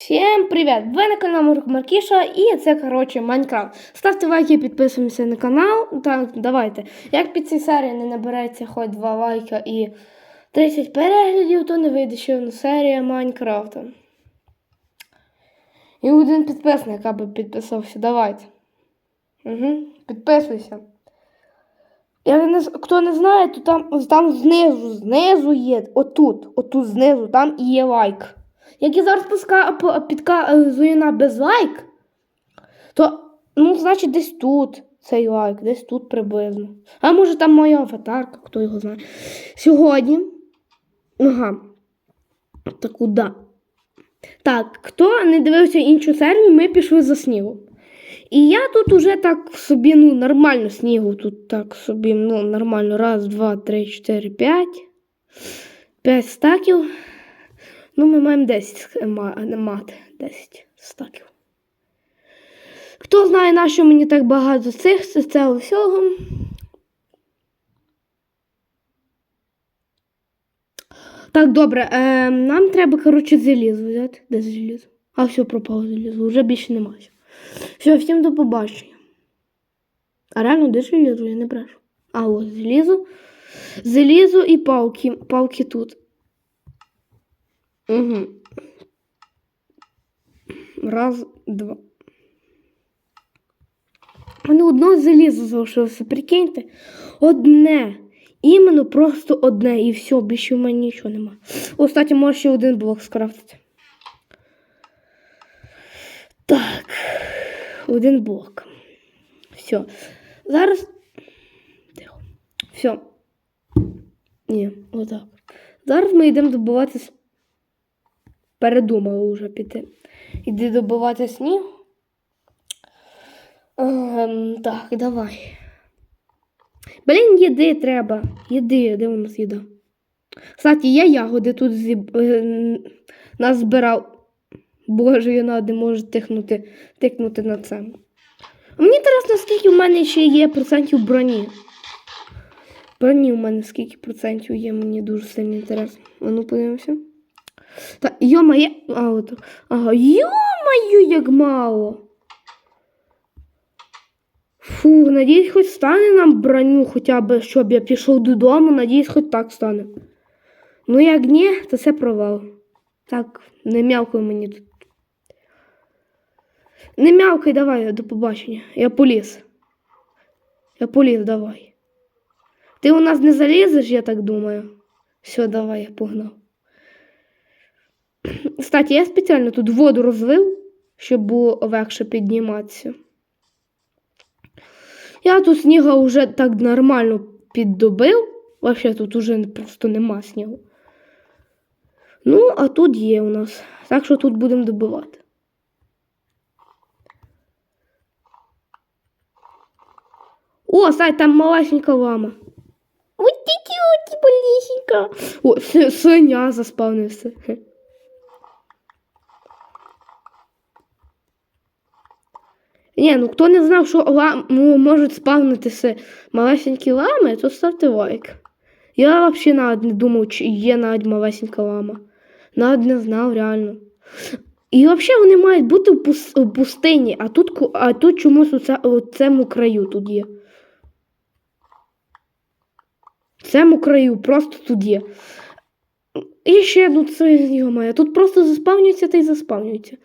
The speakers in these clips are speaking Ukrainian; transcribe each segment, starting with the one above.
Всім привіт! Ви на каналі Маркіша і це, коротше, Майнкрафт. Ставте лайки, підписуємося на канал. Так, давайте. Як під цій серії не набереться хоч 2 лайка і 30 переглядів, то не вийде ще одна серія Майнкрафта. І один підписник, аби підписався. Давайте. Угу. Підписуйся. Я не, хто не знає, то там, там знизу, знизу є, отут, отут знизу, там і є лайк. Як я зараз пуска, п- підказую на безлайк, то, ну, значить, десь тут цей лайк, десь тут приблизно. А може там моя аватарка, хто його знає. Сьогодні. Ага. Та куди? Так, хто не дивився іншу серію, ми пішли за снігом. І я тут уже так собі, ну, нормально снігу, тут так собі, ну, нормально. Раз, два, три, чотири, п'ять. П'ять стаків. Ну, ми маємо 10 ма- мати. 10 стаків. Хто знає, на що мені так багато цих з цього всього? Так, добре. Е, нам треба, коротше, залізо взяти. Де залізо? А, все, пропало залізо. Вже більше немає. Все, всім до побачення. А реально, де залізо? Я не брешу. А, ось залізо. Залізо і палки. Палки тут. Угу. Раз, два. Ну, одно залізо залишилося, прикиньте. Одне. Іменно просто одне. І все, більше в мене нічого нема. О, кстати, може ще один блок скрафтити. Так. Один блок. Все. Зараз. Тихо. Все. Ні, отак. Зараз ми йдемо добувати передумали вже піти. Іди добувати сніг. Ем, так, давай. Блін, їди треба. Їди, де у нас їда? Кстати, я ягоди тут зіб... е, назбирав. Боже, я не можу тикнути, тикнути на це. А мені інтересно, скільки в мене ще є процентів броні. Броні у мене скільки процентів є, мені дуже сильно інтересно. А ну подивимося. Та йо-моє. А, от. Ага, йо-моє, як мало. Фу, надіюсь, хоч стане нам броню, хоча б, щоб я пішов додому, надіюсь, хоч так стане. Ну, як ні, то це провал. Так, не м'явкай мені тут. Не м'явкай, давай, до побачення. Я поліз. Я поліз, давай. Ти у нас не залізеш, я так думаю. Все, давай, я погнав. Кстати, я спеціально тут воду розлив, щоб було легше підніматися. Я тут сніга вже так нормально піддобив. Вообще тут уже просто нема снігу. Ну, а тут є у нас. Так що тут будемо добивати. О, стай, там малесенька лама. Ой, тільки оті болісінька. О, свиня заспавнився. Ні, ну хто не знав, що лам, ну, можуть спавнитися малесенькі лами, то ставте лайк. Я взагалі навіть не думав, чи є навіть малесенька лама. Навіть не знав реально. І взагалі вони мають бути в пус- в пустині, а тут, а тут чомусь у, це, у цьому краю тут є. В цьому краю просто тут є. І ще ну це йо-моє, тут просто заспавнюється та й заспавнюється.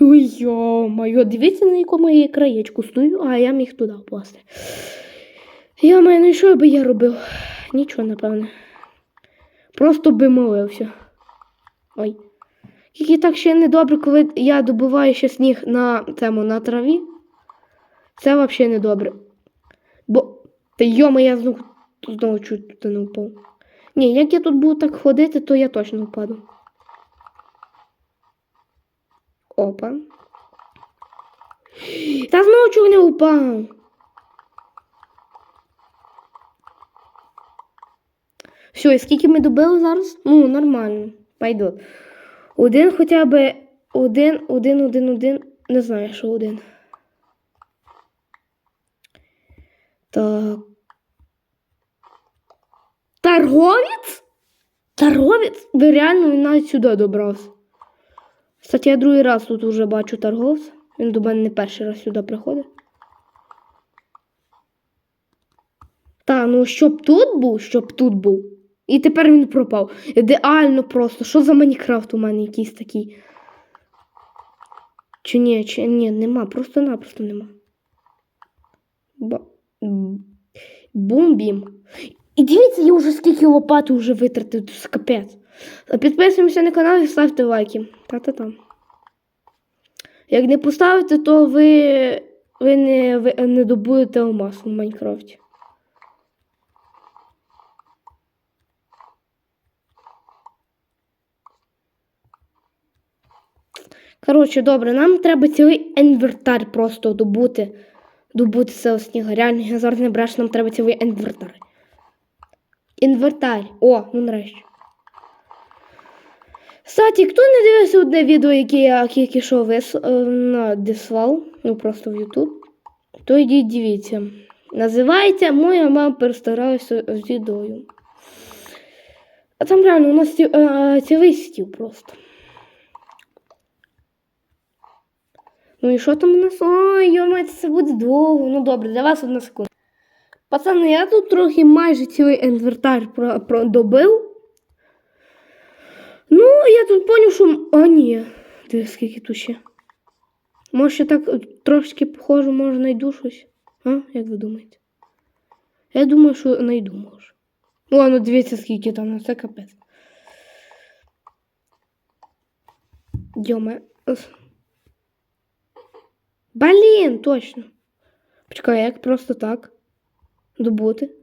Йо-моє, дивіться, на якому я краєчку стою, а я міг туди впасти. Йо-моє, ну і що би я робив? Нічого, напевне. Просто би молився. Ой. Тільки так ще недобре, коли я добуваю ще сніг на цьому на траві. Це взагалі недобре. Бо. Та йома, я знову, знову чуть туди не впав. Ні, як я тут буду так ходити, то я точно впаду. Опа. Та знову не впав. Все, і скільки ми добили зараз? Ну, нормально. Пойдет. Один хоча б один, один, один, один. Не знаю, що один. Так. Торговець? Торговець? Ви реально навіть сюди добрався. Кстати, я другий раз тут вже бачу торговця. Він до мене не перший раз сюди приходить. Та, ну щоб тут був, щоб тут був. І тепер він пропав. Ідеально просто. Що за Майнкрафт у мене якийсь такий? Чи ні, чи ні, нема, просто-напросто нема. Ба... Бум-бім. І дивіться, я вже скільки лопати вже витратив, капець. Підписуємося на канал і ставте лайки. Та-та-та. Як не поставите, то ви, ви, не, ви не добудете алмаз у Майнкрафті. Коротше, добре, нам треба цілий інвертар просто добути. Добути цього сніга. Реально, я зараз бреш, нам треба цілий інвертар. Інвертар. О, ну нарешті. Кстати, хто не дивився одне відео, яке я тільки що вис... е, надіслав, ну просто в YouTube, то йдіть дивіться. Називається Моя мама перестаралася з їдою. А там реально у нас ці- е, цілий стіл просто. Ну і що там у нас? Ой, йома, це буде довго. Ну добре, для вас одна секунда. Пацани, я тут трохи майже цілий інвертар про, про, добив. Ну, я тут поняв, що. А, ні. Дивись, скільки тут ще. Може, ще так е, трошки похоже, може, знайду щось. А? Як ви думаєте? Я думаю, що знайду може. О, ну дивіться, скільки там, ну це капець. Йоме. Блін, точно. Почекай, як просто так добути?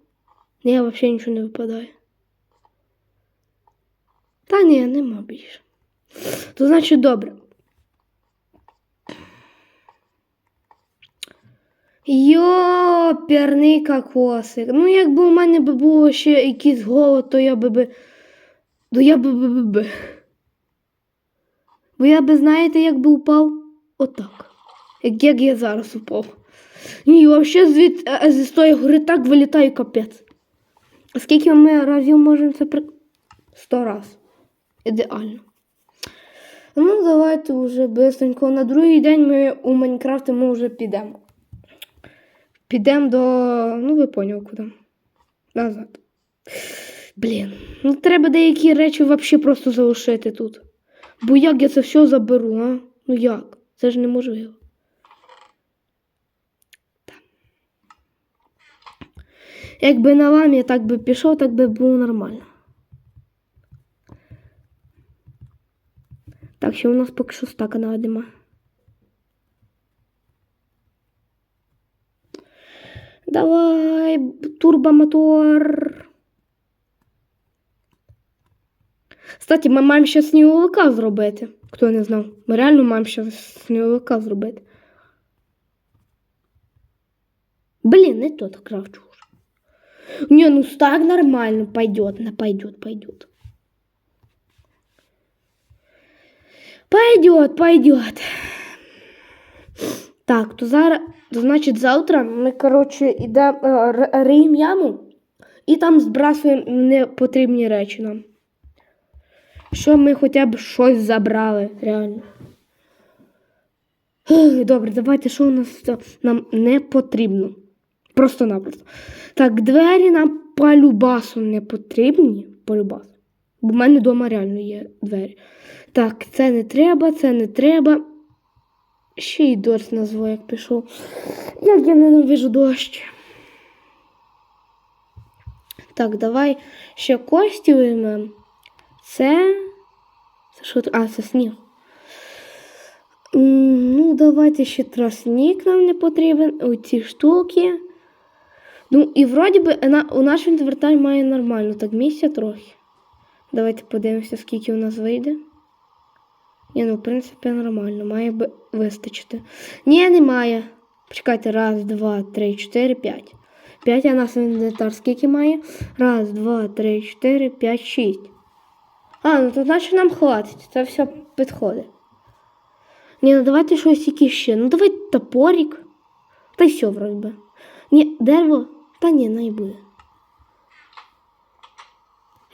Ні, взагалі нічого не випадає. Та ні, нема більше. То значить добре. Йоперний кокосик. Ну, якби у мене би було ще якийсь голод, то я би би. То я би би би. Бо я би, знаєте, як би упав? Отак. Як, як я зараз упав. Ні, взагалі звід е, зі тої гори так вилітаю капець. Скільки ми разів можемо це при. Сто раз. Ідеально. Ну, давайте вже бистренько. На другий день ми у Майнкрафті ми вже підемо. Підемо до. Ну, ви поняли куди. Назад. Блін. Ну треба деякі речі взагалі просто залишити тут. Бо як я це все заберу, а? Ну як? Це ж неможливо. Так. Якби на вам я так би пішов, так би було нормально. Так, що у нас поки що стака нема. Давай, турбомотор. Кстати, ми маємо ще сніговика зробити. Хто не знав. Ми реально маємо ще сніговика зробити. Блін, не тот кравчу. Не, ну так нормально пойдет, на пойдет, пойдет. Пойдет, пойдет. Так, то зараз, то значить завтра ми, коротше, йдемо е, риємо яму і там збрасуємо непотрібні речі нам. Щоб ми хоча б щось забрали, реально. Добре, давайте, що у нас нам не потрібно. Просто-напросто. Так, двері нам по любасу не потрібні. По любасу. Бо в мене вдома реально є двері. Так, це не треба, це не треба. Ще й дощ назву, як пішов. Як я ненавижу дощ. Так, давай ще кості виймемо. Це. Це що? А, це сніг. Ну, давайте ще тросник нам не потрібен. Оці штуки. Ну, і вроді би у наш інвертар має нормально. Так, місця трохи. Давайте подивимося, скільки у нас вийде. Ні, ну, в принципі, нормально, має би вистачити. Ні, немає. Почекайте, раз, два, три, чотири, п'ять. П'ять, а нас інвентар скільки має? Раз, два, три, чотири, п'ять, шість. А, ну то значить нам хватить. Це все підходить. Ні, ну давайте щось якесь ще. Ну давай топорик. Та й все, вроді би. Ні, дерево. Та ні, не буде.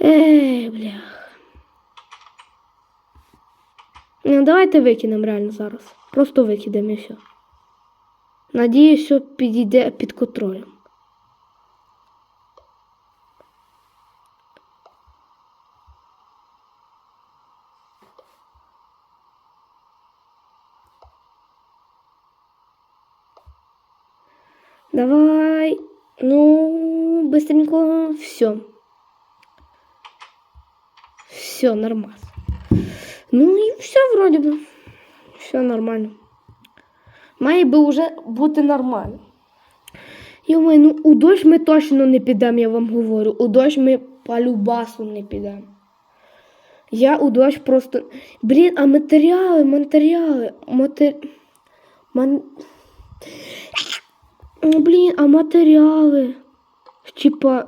Ей, блях. Ну, давайте викинемо реально зараз. Просто викидемо і все. Надіюсь, що підійде під контролем. Давай. Ну, быстренько. Все. Все, нормально. Ну і все вроді би. Все нормально. Має би вже бути нормально. Йома, ну у дощ ми точно не підемо, я вам говорю. У дощ ми по любасу не підемо. Я у дощ просто. Блін, а матеріали, матеріали, матер... Ман... Блін, а матеріали. Типа.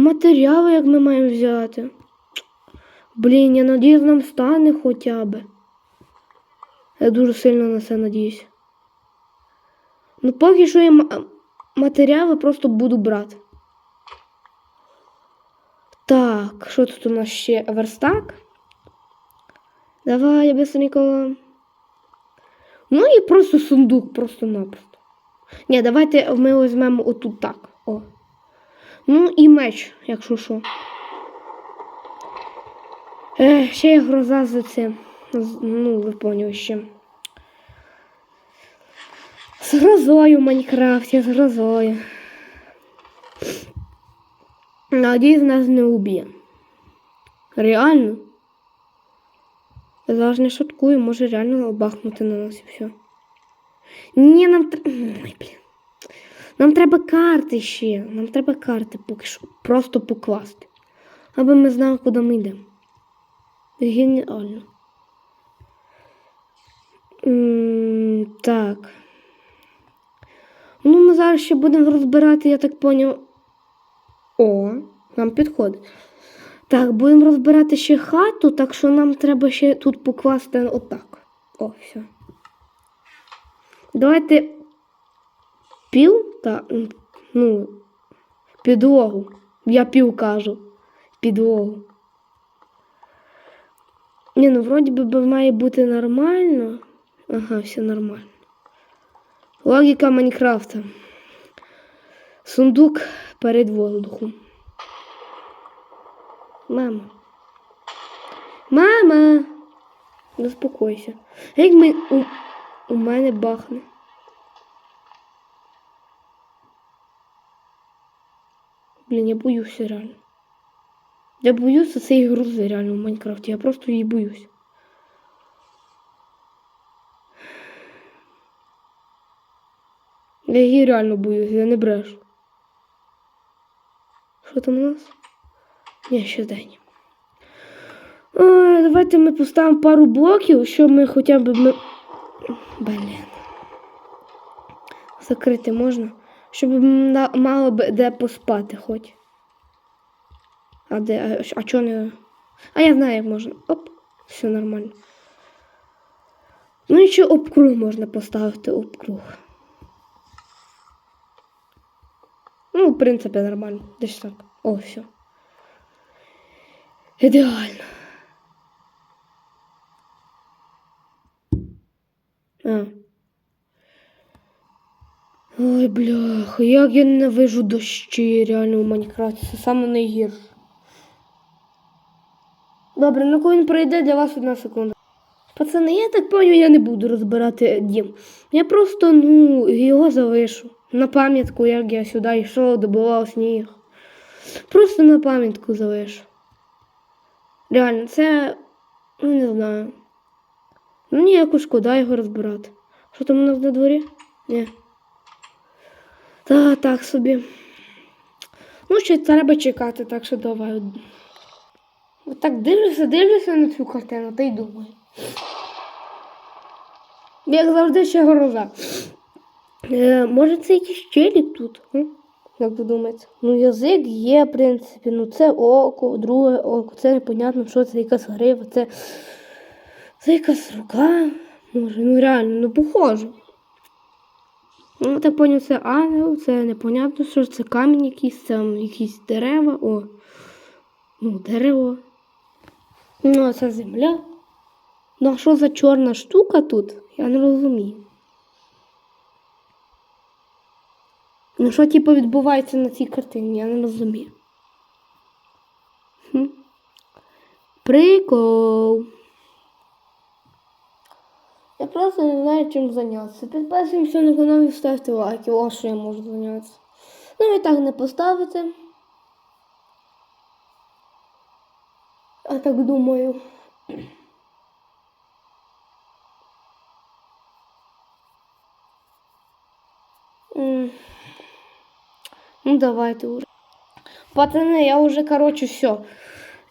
Матеріали як ми маємо взяти? Блін, я надіюсь, нам стане хоча б. Я дуже сильно на це надіюсь. Ну, поки що я матеріали просто буду брати. Так, що тут у нас ще верстак? Давай, быстренько. Ну і просто сундук, просто-напросто. Ні, давайте ми візьмемо отут так. Ну і меч, якщо що. Е, ще є гроза за це. Ну, ви поняли ще. З грозою в Майнкрафті, з грозою. Надіюсь, нас не уб'є. Реально? Я зараз не шуткую, може реально бахнути на нас і все. Ні, нам. Ой, блін. Нам треба карти ще. Нам треба карти поки що. Просто покласти. Аби ми знали, куди ми йдемо. Геніально. Так. Ну, ми зараз ще будемо розбирати, я так поняв. О, нам підходить. Так, будемо розбирати ще хату, так що нам треба ще тут покласти отак. О, все. Давайте піл та ну, підлогу. Я піл кажу. Підлогу. Ні, ну вроді би має бути нормально. Ага, все нормально. Логіка Майнкрафта. Сундук перед воздухом. Мама. Мама. Заспокойся. Як ми у, у мене бахне? Блін, я боюся реально. Я боюся цієї грузи реально в Майнкрафті. Я просто її боюсь. Я її реально боюсь, я не брешу. Що там у нас? Ні, ще день. Ой, давайте ми поставимо пару блоків, щоб ми хоча б ми. Блін. Закрити можна. Щоб мало б де поспати хоч. А де? А, а чого не. А я знаю, як можна. Оп, все нормально. Ну і ще обкруг можна поставити обкруг. Ну, в принципі, нормально. Десь так. О, все. Ідеально. А. Ой, бляха, як я ненавижу дощі реально у Майнкрафті. Це саме найгірше. Добре, ну коли він пройде, для вас одна секунда. Пацани, я так поняв, я не буду розбирати дім. Я просто, ну, його залишу. На пам'ятку, як я сюди йшов, добував сніг. Просто на пам'ятку залишу. Реально, це. Ну, не знаю. Ну, ніяко шкода його розбирати. Що там у нас на дворі? Ні. Та так собі. Ну, ще треба чекати, так що давай. От так дивлюся, дивлюся на цю картину, та й думаю. Як завжди ще гроза. Е, може це якийсь челік тут? Як ви? Ну, язик є, в принципі. Ну, це око, друге око. Це непонятно, що це якась грива, це, це якась рука. Може, ну реально, ну похоже. Ну, так поняв, це ангел, це непонятно, що це камінь якийсь, там якісь дерева. О. Ну, дерево. Ну, а це земля. Ну, а що за чорна штука тут? Я не розумію. Ну, що, типу, відбувається на цій картині, я не розумію. Хм. Прикол. Я просто не знаю, чим зайнятися. Підписуємося на канал і ставте лайки. Ось що я можу зайнятися. Ну і так не поставите. А так думаю. Ну, давайте уже. Пацани, я уже, короче, все.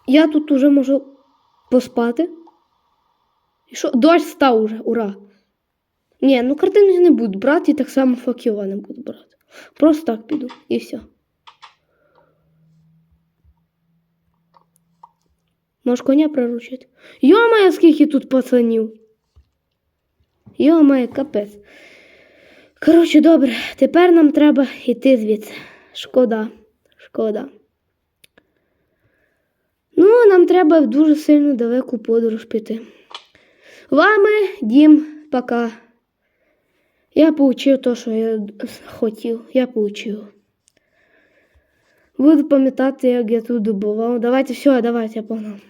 Я тут уже можу поспати. І що? Дощ став уже, ура. Ні, ну картину я не буду брати, і так само факела не буду брати. Просто так піду і все. Може коня приручити. Йомає, скільки тут пацанів. Йомає, капець. Коротше, добре, тепер нам треба йти звідси. Шкода, шкода. Ну, нам треба в дуже сильно далеку подорож піти. Вами, Дім, пока. Я получив те, що я хотів. Я получив. Буду пам'ятати, як я тут добував. Давайте, все, давайте, я погнав.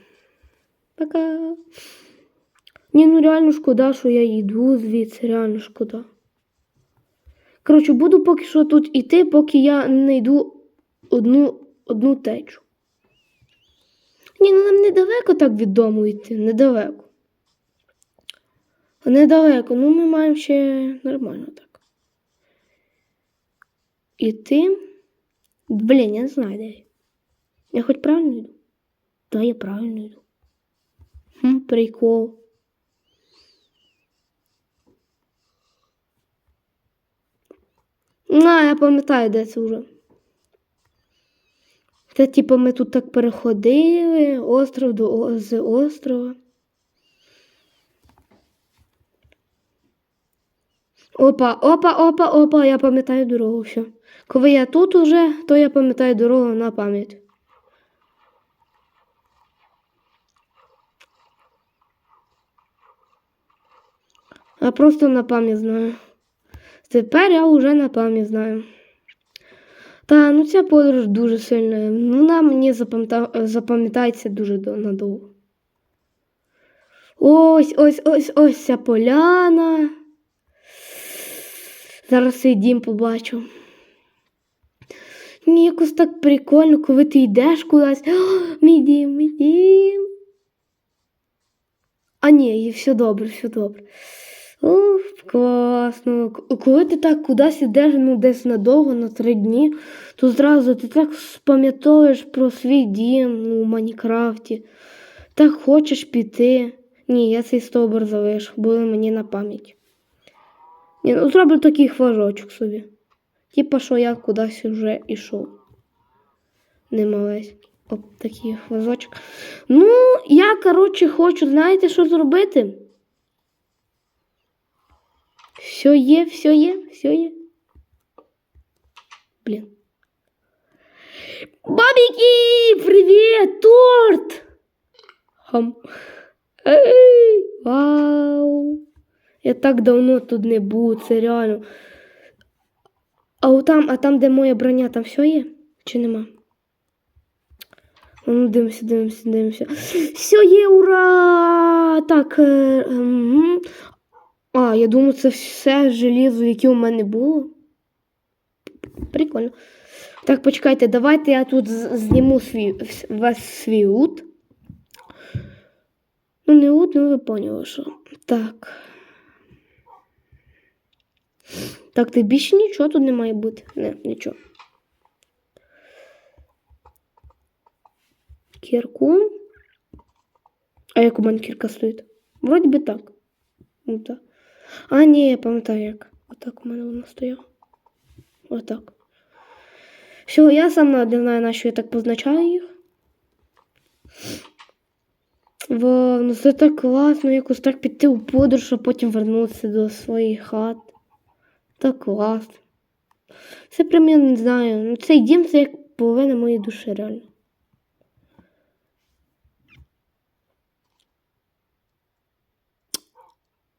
Пока. Ні, ну реально шкода, що я йду звідси, реально шкода. Коротше, буду поки що тут іти, поки я не знайду одну, одну течу. Ні, ну нам недалеко так від дому йти, недалеко. Недалеко, ну ми маємо ще нормально так. Іти. Блін, я не знаю, де я. Я хоч правильно йду? Да, я правильно йду. Хм, прикол. На, я пам'ятаю, де це вже. Це, типу, ми тут так переходили, остров до з острова. Опа, опа, опа, опа, я пам'ятаю дорогу все. Коли я тут уже, то я пам'ятаю дорогу на пам'ять. Я просто на пам'ять знаю. Тепер я вже на пам'ять знаю. Та, ну ця подорож дуже сильна. Вона мені запам'ятається дуже надовго. Ось, ось, ось, ось ця поляна. Зараз цей дім побачу. Мені якось так прикольно, коли ти йдеш кудись. О, мій дім, мій дім. А ні, все добре, все добре. Ух, класно. Коли ти так кудись ідеш, ну десь надовго, на три дні, то зразу ти так спам'ятовуєш про свій дім ну, у Майнкрафті. Так хочеш піти. Ні, я цей стовбур залишу, буде мені на пам'ять. Ні, ну зроблю такий флажочок собі. Типа, що я кудись вже йшов. Не малеський. Оп, такий флажочок. Ну, я, коротше, хочу, знаєте, що зробити? Все є, все є, все є. Блін. Бабіки, привіт, торт! Хам. Ей, вау. Я так давно тут не був, це реально. А там, а там, де моя броня, там все є? Чи нема? Ну, дивимося, дивимося, дивимося. Все є, ура! Так. Е, ем, а, я думаю, це все желізо, яке у мене було. Прикольно. Так, почекайте, давайте я тут зніму свій, весь свій лут. Ну, не лут, ну ви поняли, що. Так. Так, ти більше нічого тут не має бути. Не, нічого. Кірку. А як у мене кірка стоїть? Вроді би так. Ну, так. А, ні, я пам'ятаю як. Отак у мене вона стояла. Отак. Все, я сам не знаю, на що я так позначаю їх. Вау, ну це так класно, якось так піти у подорож, а потім вернутися до своїх хат та клас. Це прям я не знаю. Ну Цей дім це як половина моєї душі реально.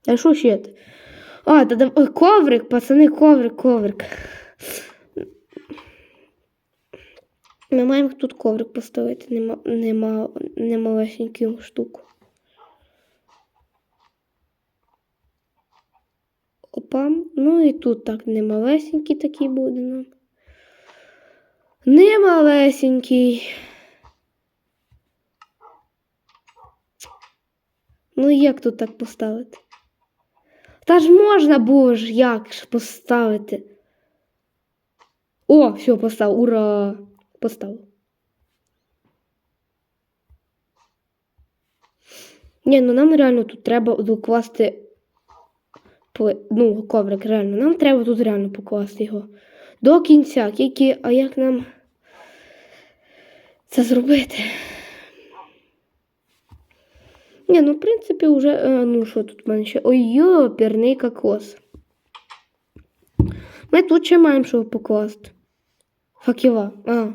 А що ще? А, та там... Е, коврик, пацани, коврик, коврик. Ми маємо тут коврик поставити, нема, нема, немалесеньку штуку. Опа. Ну і тут так немалесенький такий буде нам. Немалесенький. Ну як тут так поставити? Та ж можна було ж як ж поставити. О, все, поставив. Ура! Поставив. Ні, ну нам реально тут треба докласти ну, коврик, реально. Нам треба тут реально покласти його. До кінця. Тільки, а як нам це зробити? Ні, ну в принципі, вже, е, ну що тут в мене ще? Ой, йоперний кокос. Ми тут ще маємо що покласти. Факела. А.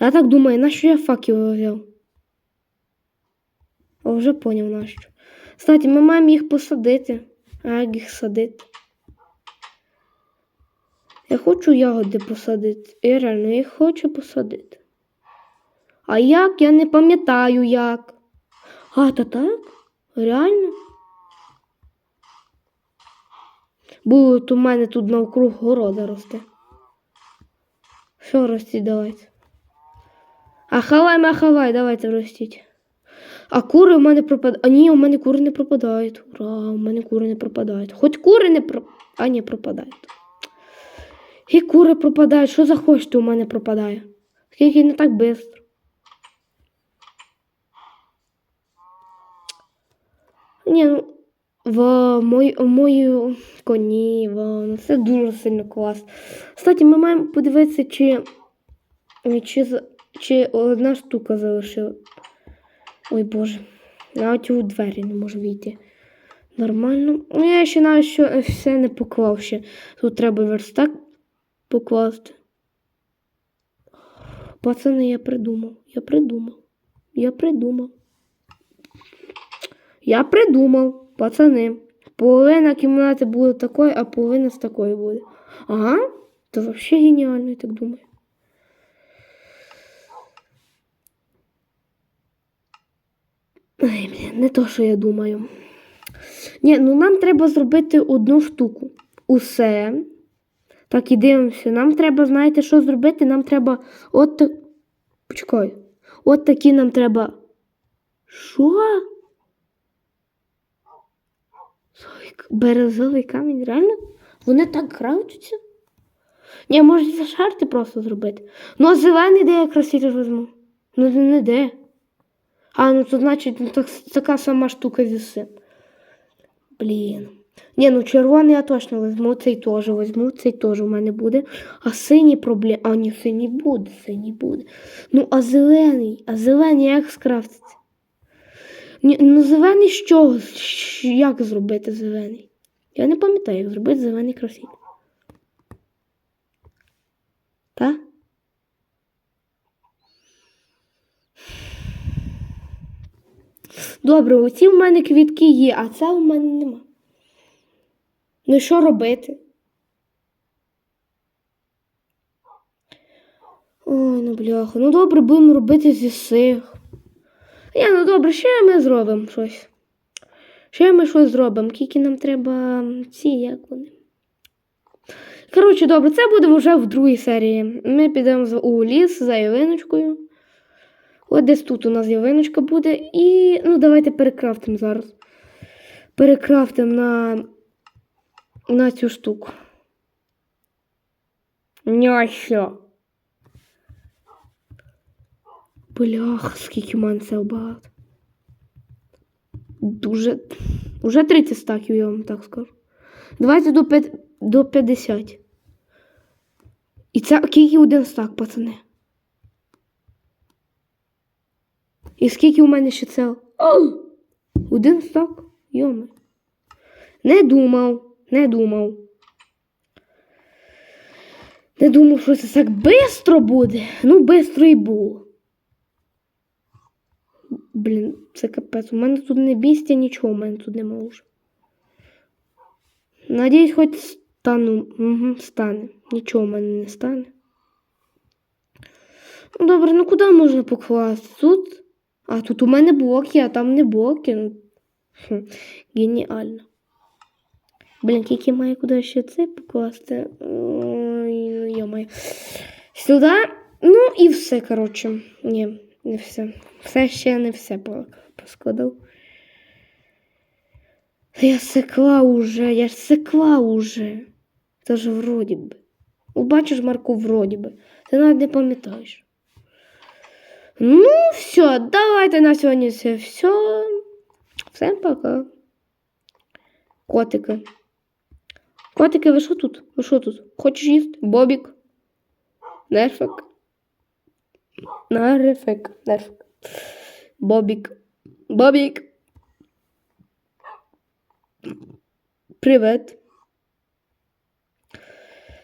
Я так думаю, на що я факел взяв? О, вже поняв на що. Кстати, ми маємо їх посадити. А як їх садити? Я хочу ягоди посадити. Я реально їх хочу посадити. А як? Я не пам'ятаю як. А, та так? Реально? Бо у мене тут навкруг города росте. Що ростіть давайте? А хавай, ма хавай, давайте ростіть. А кури у мене пропадають. А ні, у мене кури не пропадають. Ура, у мене кури не пропадають. Хоч кури не про... А ні, пропадають. І кури пропадають. Що захочете у мене пропадає? Скільки не так швидко. Ні, ну в мої, в коні, в, ну, це дуже сильно клас. Кстати, ми маємо подивитися, чи, чи, чи одна штука залишила. Ой Боже, навіть у двері не можу війти. Нормально. Ну, я ще навіть що все не поклав ще. Тут треба верстак покласти. Пацани, я придумав. Я придумав. Я придумав. Я придумав, пацани. Половина кімнати буде такою, а половина з такою буде. Ага, то взагалі геніально, я так думаю. Ай, блін, не то, що я думаю. Ні, ну нам треба зробити одну штуку. Усе. Так, і дивимося. Нам треба, знаєте, що зробити? Нам треба от. так- Почекай. От такі нам треба. Що? Березовий камінь, реально? Вони так крафтяться? Ні, може за шарти просто зробити. Ну, а зелений де я красиві візьму? Ну, не де. А, ну то значить ну, так, така сама штука зі цим. Блін. Ні, ну червоний я точно візьму, цей теж візьму, цей теж у мене буде. А синій проблем. А, ні, синій буде, синій буде. Ну, а зелений, а зелений як скрафтиться? Ні, ну зелений чого? Як зробити зелений? Я не пам'ятаю, як зробити зелений красивий. Та? Добре, оці в мене квітки є, а це у мене нема. Ну що робити? Ой, ну бляха. Ну добре, будемо робити зі сих. Ні, ну добре, ще ми зробимо щось. Ще ми щось зробимо. Тільки нам треба ці, як вони. Коротше, добре, це буде вже в другій серії. Ми підемо у ліс за ялиночкою. От десь тут у нас ялиночка буде. І ну, давайте перекрафтимо зараз. Перекрафтимо на, на цю штуку. Нящо. Блях, скільки в мене це багато. Дуже. Уже 30 стаків, я вам так скажу. Давайте до, п'ят- до 50. І це скільки один стак, пацани. І скільки у мене ще це? Ау! Один стак? Йоми. Не думав, не думав. Не думав, що це так швидко буде. Ну, швидко і було. Блін, це капець. У мене тут не бістя, нічого, у мене тут нема вже. Надіюсь, хоч стану. Угу, стане. Нічого в мене не стане. Ну, добре, ну куди можна покласти? Тут? А, тут у мене блоки, а там не блоки. Ну, Хм, геніально. Блін, тільки маю куди ще це покласти. Ой, ну йомаю. Сюди. Ну і все, коротше. Ні, не все. Все ще не все по- поскладав. Я секла уже, я ж секла уже. Це ж вроді би. Ну, бачиш, Марку, вроді би. Ти навіть не пам'ятаєш. Ну, все, давайте на сьогодні це все. Всем пока. Котики. Котики, ви що тут? Ви що тут? Хочеш їсти? Бобік? Нерфик? Нерфик. Нерфик. Бобік. Бобік. Привет.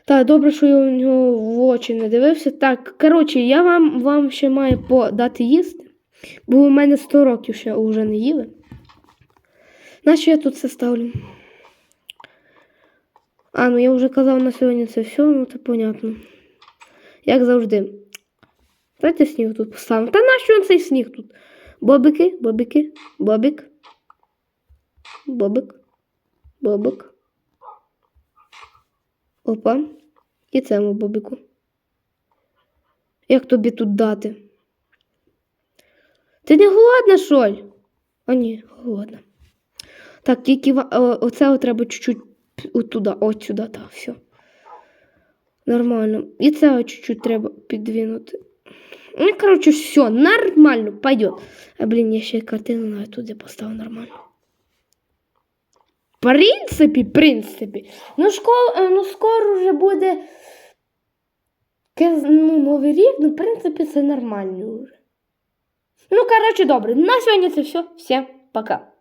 Так, добре, що я у нього в очі не дивився. Так, коротше, я вам, вам ще маю подати їсти, бо у мене 100 років ще вже не їли. Нащо я тут це ставлю? А, ну я вже казав на сьогодні це все, ну це понятно. Як завжди. Давайте сніг тут поставимо. Та нащо цей сніг тут? Бобики, бобики, бобик. Бобик. Бобик. Опа. І цьому бобику. Як тобі тут дати? Ти не голодна, що ли? О, ні, голодна. Так, тільки оце треба чуть-чуть туди, от сюди, так, все. Нормально. І це чуть-чуть треба підвинути. Ну, коротше, все, нормально, пойдет. А, блін, я ще картину навіть туди поставив нормально. Принципі, принципі. Ну, школ, е, ну скоро вже буде ну, новий рік, ну, в принципі, це нормально вже. Ну, коротше, добре. На сьогодні це все. Всім пока.